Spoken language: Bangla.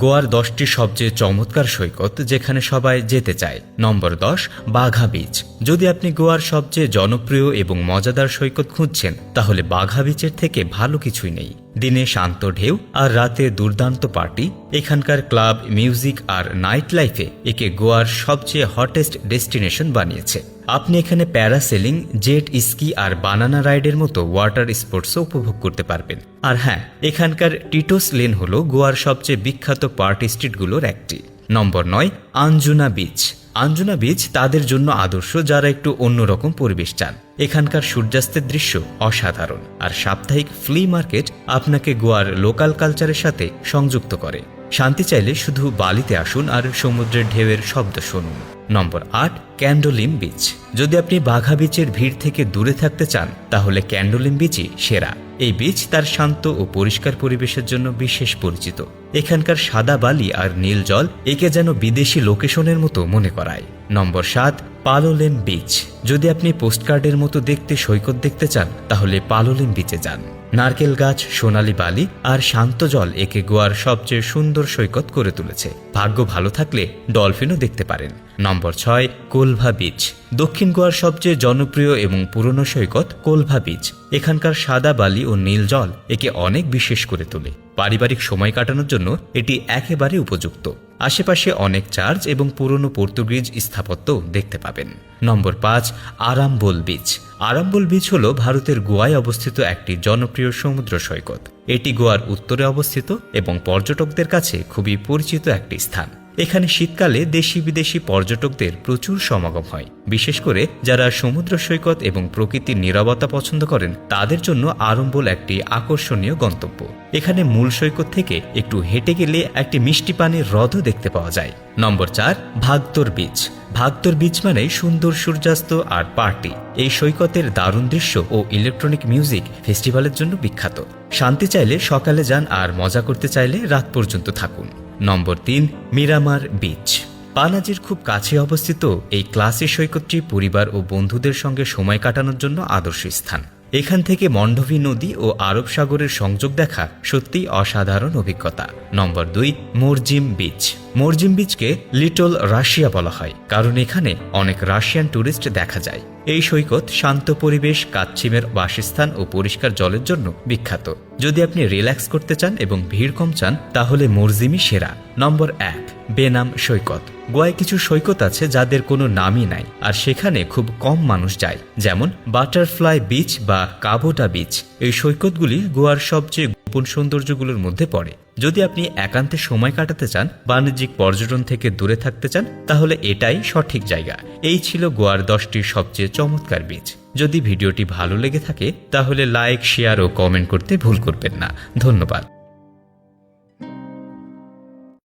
গোয়ার দশটি সবচেয়ে চমৎকার সৈকত যেখানে সবাই যেতে চায়। নম্বর দশ, বাঘা বিচ। যদি আপনি গোয়ার সবচেয়ে জনপ্রিয় এবং মজাদার সৈকত খুঁজছেন, তাহলে বাঘা বিচের থেকে ভালো কিছুই নেই। দিনে শান্ত ঢেউ আর রাতে দুর্দান্ত পার্টি, এখানকার ক্লাব, মিউজিক আর নাইট লাইফে একে গোয়ার সবচেয়ে হটেস্ট ডেস্টিনেশন বানিয়েছে। আপনি এখানে প্যারাসেলিং, জেট স্কি আর বানানা রাইডের মতো ওয়াটার স্পোর্টসও উপভোগ করতে পারবেন। আর হ্যাঁ এখানকার টিটোস লেন হল গোয়ার সবচেয়ে বিখ্যাত পার্টি স্ট্রিটগুলোর একটি। নম্বর নয়, আঞ্জুনা বিচ আঞ্জুনা বীচ তাদের জন্য আদর্শ যারা একটু অন্যরকম পরিবেশ চান। এখানকার সূর্যাস্তের দৃশ্য অসাধারণ। আর সাপ্তাহিক ফ্লি মার্কেট আপনাকে গোয়ার লোকাল কালচারের সাথে সংযুক্ত করে। শান্তি চাইলে শুধু বালিতে আসুন আর সমুদ্রের ঢেউয়ের শব্দ শুনুন। নম্বর আট, ক্যান্ডোলিম বিচ যদি আপনি বাঘা বিচের ভিড় থেকে দূরে থাকতে চান, তাহলে ক্যান্ডোলিম বিচই সেরা। এই বিচ তার শান্ত ও পরিষ্কার পরিবেশের জন্য বিশেষ পরিচিত। এখানকার সাদা বালি আর নীল জল একে যেন বিদেশি লোকেশনের মতো মনে করায়। নম্বর সাত পালোলেম বিচ যদি আপনি পোস্টকার্ডের মতো দেখতে সৈকত দেখতে চান, তাহলে পালোলেম বিচে যান। নারকেল গাছ, সোনালি বালি আর শান্ত জল একে গোয়ার সবচেয়ে সুন্দর সৈকত করে তুলেছে। ভাগ্য ভালো থাকলে ডলফিনও দেখতে পারেন। নম্বর ছয়, কোলভা বিচ। দক্ষিণ গোয়ার সবচেয়ে জনপ্রিয় এবং পুরনো সৈকত কোলভা বিচ। এখানকার সাদা বালি ও নীল জল একে অনেক বিশেষ করে তোলে। পারিবারিক সময় কাটানোর জন্য এটি একেবারে উপযুক্ত। আশেপাশে অনেক চার্চ এবং পুরনো পর্তুগিজ স্থাপত্য দেখতে পাবেন। নম্বর পাঁচ, আরামবোল বিচ। আরামবোল বিচ হল ভারতের গোয়ায় অবস্থিত একটি জনপ্রিয় সমুদ্র সৈকত। এটি গোয়ার উত্তরে অবস্থিত এবং পর্যটকদের কাছে খুবই পরিচিত একটি স্থান। এখানে শীতকালে দেশি বিদেশি পর্যটকদের প্রচুর সমাগম হয়। বিশেষ করে যারা সমুদ্র সৈকত এবং প্রকৃতির নীরবতা পছন্দ করেন, তাদের জন্য আরম্বল একটি আকর্ষণীয় গন্তব্য। এখানে মূল সৈকত থেকে একটু হেঁটে গেলে একটি মিষ্টি পানির হ্রদও দেখতে পাওয়া যায়। নম্বর চার ভাগতর বিচ। ভাগতর বিচ মানে সুন্দর সূর্যাস্ত আর পার্টি। এই সৈকতের দারুণ দৃশ্য ও ইলেকট্রনিক মিউজিক ফেস্টিভ্যালের জন্য বিখ্যাত। শান্তি চাইলে সকালে যান আর মজা করতে চাইলে রাত পর্যন্ত থাকুন। নম্বর তিন, মিরামার বিচ। পানাজির খুব কাছে অবস্থিত এই ক্লাসি সৈকতটি পরিবার ও বন্ধুদের সঙ্গে সময় কাটানোর জন্য আদর্শ স্থান। এখান থেকে মন্ডভি নদী ও আরব সাগরের সংযোগ দেখা সত্যি অসাধারণ অভিজ্ঞতা। নম্বর দুই, মরজিম বিচ। মরজিম বিচকে লিটল রাশিয়া বলা হয়, কারণ এখানে অনেক রাশিয়ান ট্যুরিস্ট দেখা যায়। এই সৈকত শান্ত পরিবেশ, কাচ্ছিমের বাসস্থান ও পরিষ্কার জলের জন্য বিখ্যাত। যদি আপনি রিল্যাক্স করতে চান এবং ভিড় কম চান, তাহলে মরজিমি সেরা। নম্বর এক, বেনাম সৈকত। গোয়ায় কিছু সৈকত আছে যাদের কোনো নামই নাই, আর সেখানে খুব কম মানুষ যায়। যেমন বাটারফ্লাই বিচ বা কাবোটা বিচ। এই সৈকতগুলি গোয়ার সবচেয়ে গোপন সৌন্দর্যগুলোর মধ্যে পড়ে। যদি আপনি একান্তে সময় কাটাতে চান, বাণিজ্যিক পর্যটন থেকে দূরে থাকতে চান, তাহলে এটাই সঠিক জায়গা। এই ছিল গোয়ার দশটির সবচেয়ে চমৎকার বীজ যদি ভিডিওটি ভালো লেগে থাকে, তাহলে লাইক, শেয়ার ও কমেন্ট করতে ভুল করবেন না। ধন্যবাদ।